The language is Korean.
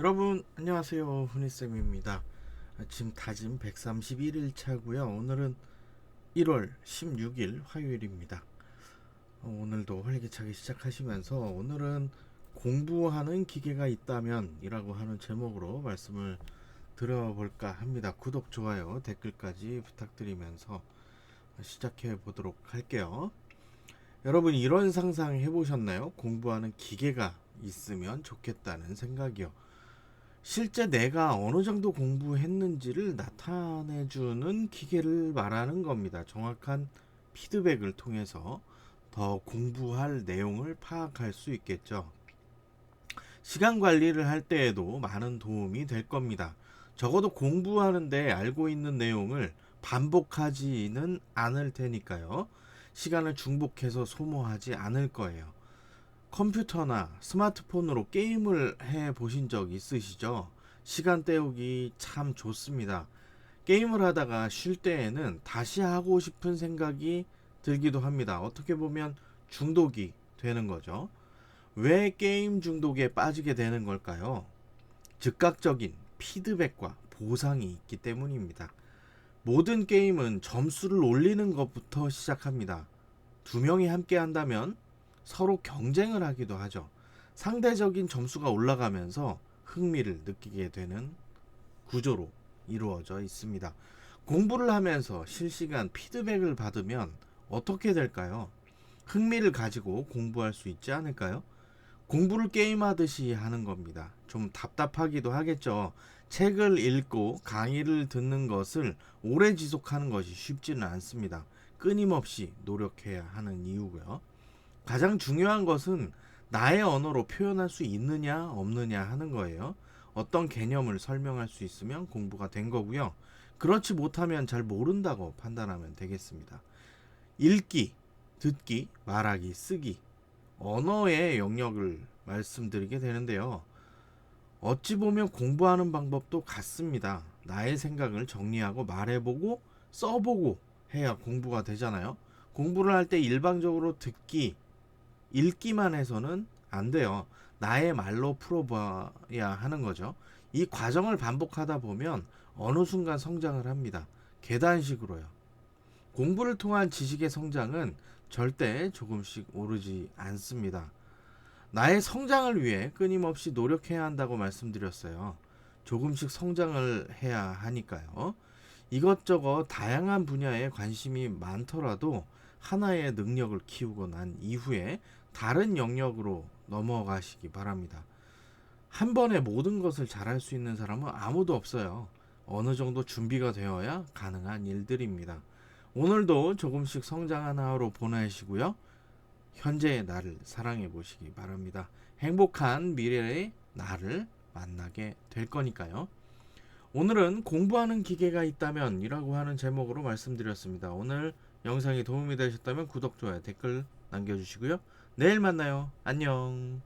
여러분 안녕하세요. 훈이쌤입니다. 아침 다짐 131일 차고요. 오늘은 1월 16일 화요일입니다. 어, 오늘도 활기차게 시작하시면서 오늘은 공부하는 기계가 있다면 이라고 하는 제목으로 말씀을 드려볼까 합니다. 구독 좋아요 댓글까지 부탁드리면서 시작해 보도록 할게요. 여러분 이런 상상 해보셨나요? 공부하는 기계가 있으면 좋겠다는 생각이요. 실제 내가 어느 정도 공부했는지를 나타내주는 기계를 말하는 겁니다. 정확한 피드백을 통해서 더 공부할 내용을 파악할 수 있겠죠. 시간 관리를 할 때에도 많은 도움이 될 겁니다. 적어도 공부하는데 알고 있는 내용을 반복하지는 않을 테니까요. 시간을 중복해서 소모하지 않을 거예요. 컴퓨터나 스마트폰으로 게임을 해 보신 적 있으시죠? 시간 때우기 참 좋습니다. 게임을 하다가 쉴 때에는 다시 하고 싶은 생각이 들기도 합니다. 어떻게 보면 중독이 되는 거죠. 왜 게임 중독에 빠지게 되는 걸까요? 즉각적인 피드백과 보상이 있기 때문입니다. 모든 게임은 점수를 올리는 것부터 시작합니다. 두 명이 함께 한다면 서로 경쟁을 하기도 하죠. 상대적인 점수가 올라가면서 흥미를 느끼게 되는 구조로 이루어져 있습니다. 공부를 하면서 실시간 피드백을 받으면 어떻게 될까요? 흥미를 가지고 공부할 수 있지 않을까요? 공부를 게임하듯이 하는 겁니다. 좀 답답하기도 하겠죠. 책을 읽고 강의를 듣는 것을 오래 지속하는 것이 쉽지는 않습니다. 끊임없이 노력해야 하는 이유고요. 가장 중요한 것은 나의 언어로 표현할 수 있느냐 없느냐 하는 거예요. 어떤 개념을 설명할 수 있으면 공부가 된 거고요. 그렇지 못하면 잘 모른다고 판단하면 되겠습니다. 읽기, 듣기, 말하기, 쓰기, 언어의 영역을 말씀드리게 되는데요. 어찌 보면 공부하는 방법도 같습니다. 나의 생각을 정리하고 말해보고 써보고 해야 공부가 되잖아요. 공부를 할 때 일방적으로 듣기, 읽기만 해서는 안 돼요. 나의 말로 풀어봐야 하는 거죠. 이 과정을 반복하다 보면 어느 순간 성장을 합니다. 계단식으로요. 공부를 통한 지식의 성장은 절대 조금씩 오르지 않습니다. 나의 성장을 위해 끊임없이 노력해야 한다고 말씀드렸어요. 조금씩 성장을 해야 하니까요. 이것저것 다양한 분야에 관심이 많더라도 하나의 능력을 키우고 난 이후에 다른 영역으로 넘어가시기 바랍니다. 한 번에 모든 것을 잘할 수 있는 사람은 아무도 없어요. 어느 정도 준비가 되어야 가능한 일들입니다. 오늘도 조금씩 성장한 하루 보내시고요. 현재의 나를 사랑해 보시기 바랍니다. 행복한 미래의 나를 만나게 될 거니까요. 오늘은 공부하는 기계가 있다면 이라고 하는 제목으로 말씀드렸습니다. 오늘 영상이 도움이 되셨다면 구독, 좋아요, 댓글 남겨주시고요. 내일 만나요. 안녕.